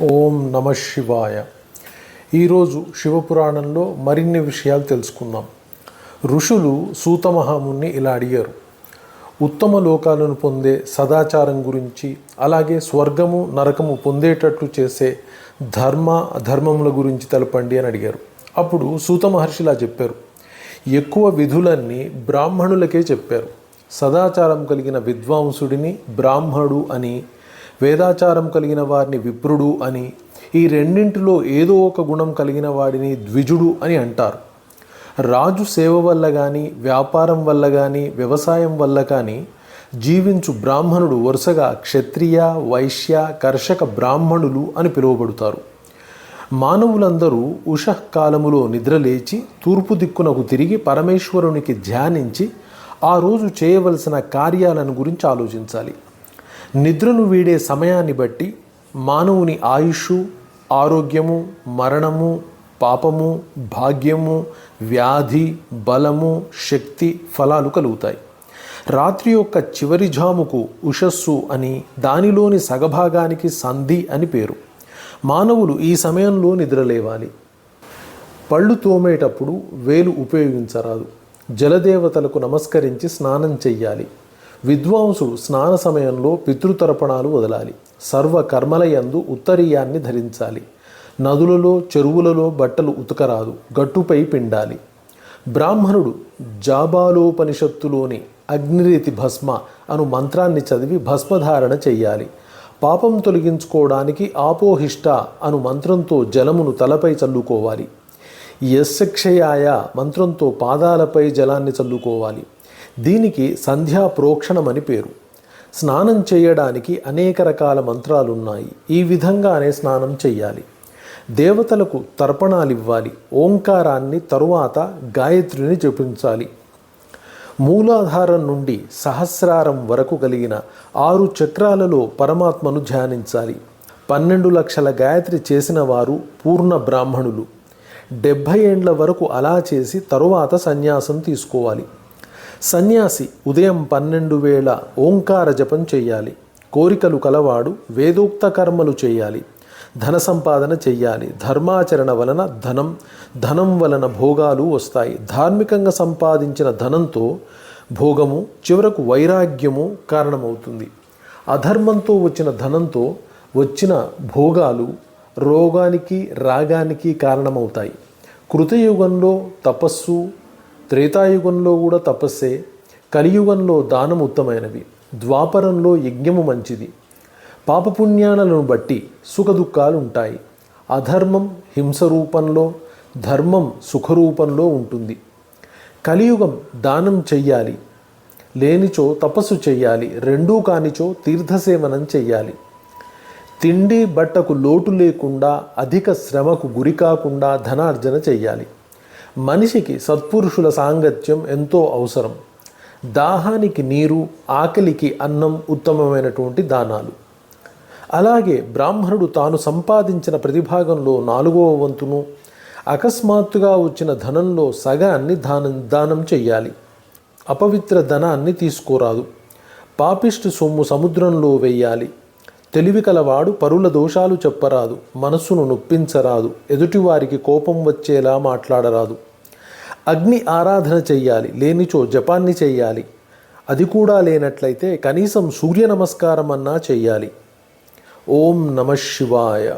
ఓం నమ శివాయ. ఈరోజు శివపురాణంలో మరిన్ని విషయాలు తెలుసుకుందాం. ఋషులు సూతమహాముని ఇలా అడిగారు. ఉత్తమ లోకాలను పొందే సదాచారం గురించి అలాగే స్వర్గము నరకము పొందేటట్లు చేసే ధర్మ అధర్మముల గురించి తెలపండి అని అడిగారు. అప్పుడు సూత మహర్షిలా చెప్పారు. ఎక్కువ విధులన్నీ బ్రాహ్మణులకే చెప్పారు. సదాచారం కలిగిన విద్వాంసుడిని బ్రాహ్మడు అని వేదాచారం కలిగిన వారిని విప్రుడు అని ఈ రెండింటిలో ఏదో ఒక గుణం కలిగిన వాడిని ద్విజుడు అని అంటారు. రాజు సేవ వల్ల కానీ వ్యాపారం వల్ల కానీ వ్యవసాయం వల్ల కానీ జీవించు బ్రాహ్మణుడు వరుసగా క్షత్రియ వైశ్య కర్షక బ్రాహ్మణులు అని పిలువబడతారు. మానవులందరూ ఉషకాలములో నిద్రలేచి తూర్పు దిక్కునకు తిరిగి పరమేశ్వరునికి ధ్యానించి ఆ రోజు చేయవలసిన కార్యాలను గురించి ఆలోచించాలి. నిద్రను వీడే సమయాన్ని బట్టి మానవుని ఆయుషు ఆరోగ్యము మరణము పాపము భాగ్యము వ్యాధి బలము శక్తి ఫలాలు కలుగుతాయి. రాత్రి యొక్క చివరి జాముకు ఉషస్సు అని దానిలోని సగభాగానికి సంధి అని పేరు. మానవులు ఈ సమయంలో నిద్రలేవాలి. పళ్ళు తోమేటప్పుడు వేలు ఉపయోగించరాదు. జలదేవతలకు నమస్కరించి స్నానం చెయ్యాలి. విద్వాంసుడు స్నాన సమయంలో పితృతర్పణాలు వదలాలి. సర్వ కర్మలయందు ఉత్తరీయాన్ని ధరించాలి. నదులలో చెరువులలో బట్టలు ఉతకరాదు. గట్టుపై పిండాలి. బ్రాహ్మణుడు జాబాలోపనిషత్తులోని అగ్నిరీతి భస్మ అను మంత్రాన్ని చదివి భస్మధారణ చెయ్యాలి. పాపం తొలగించుకోవడానికి ఆపోహిష్ట అను మంత్రంతో జలమును తలపై చల్లుకోవాలి. యశక్షయాయ మంత్రంతో పాదాలపై జలాన్ని చల్లుకోవాలి. దీనికి సంధ్యా ప్రోక్షణమని పేరు. స్నానం చేయడానికి అనేక రకాల మంత్రాలున్నాయి. ఈ విధంగానే స్నానం చేయాలి దేవతలకు తర్పణాలు ఇవ్వాలి ఓంకారాన్ని తరువాత గాయత్రిని జపించాలి. మూలాధారం నుండి సహస్రారం వరకు కలిగిన ఆరు చక్రాలలో పరమాత్మను ధ్యానించాలి. పన్నెండు లక్షల గాయత్రి చేసిన వారు పూర్ణ బ్రాహ్మణులు. డెబ్భై ఏండ్ల వరకు అలా చేసి తరువాత సన్యాసం తీసుకోవాలి. సన్యాసి ఉదయం పన్నెండు వేల ఓంకార జపం చేయాలి కోరికలు కలవాడు వేదోక్త కర్మలు చేయాలి ధన సంపాదన చెయ్యాలి. ధర్మాచరణ వలన ధనం ధనం వలన భోగాలు వస్తాయి. ధార్మికంగా సంపాదించిన ధనంతో భోగము చివరకు వైరాగ్యము కారణమవుతుంది. అధర్మంతో వచ్చిన ధనంతో వచ్చిన భోగాలు రోగానికి రాగానికి కారణమవుతాయి. కృతయుగంలో తపస్సు త్రేతాయుగంలో కూడా తపస్సే కలియుగంలో దానం ఉత్తమైనవి ద్వాపరంలో యజ్ఞము మంచిది. పాపపుణ్యాలను బట్టి సుఖదుఖాలు ఉంటాయి అధర్మం హింస రూపంలో ధర్మం సుఖరూపంలో ఉంటుంది. కలియుగం దానం చెయ్యాలి. లేనిచో తపస్సు చెయ్యాలి. రెండూ కానిచో తీర్థసేవనం చెయ్యాలి. తిండి బట్టకు లోటు లేకుండా అధిక శ్రమకు గురి కాకుండా ధనార్జన చెయ్యాలి. మనిషికి సత్పురుషుల సాంగత్యం ఎంతో అవసరం. దాహానికి నీరు ఆకలికి అన్నం ఉత్తమమైనటువంటి దానాలు. అలాగే బ్రాహ్మణుడు తాను సంపాదించిన ప్రతిభాగంలో నాలుగవ వంతును అకస్మాత్తుగా వచ్చిన ధనంలో సగాన్ని దానం దానం చెయ్యాలి. అపవిత్ర ధనాన్ని తీసుకోరాదు. పాపిష్టి సొమ్ము సముద్రంలో వెయ్యాలి తెలివి కలవాడు పరుల దోషాలు చెప్పరాదు మనస్సును నొప్పించరాదు ఎదుటివారికి కోపం వచ్చేలా మాట్లాడరాదు. అగ్ని ఆరాధన చెయ్యాలి లేనిచో జపాన్ని చెయ్యాలి. అది కూడా లేనట్లయితే కనీసం సూర్య నమస్కారం అన్నా చెయ్యాలి. ఓం నమ శివాయ.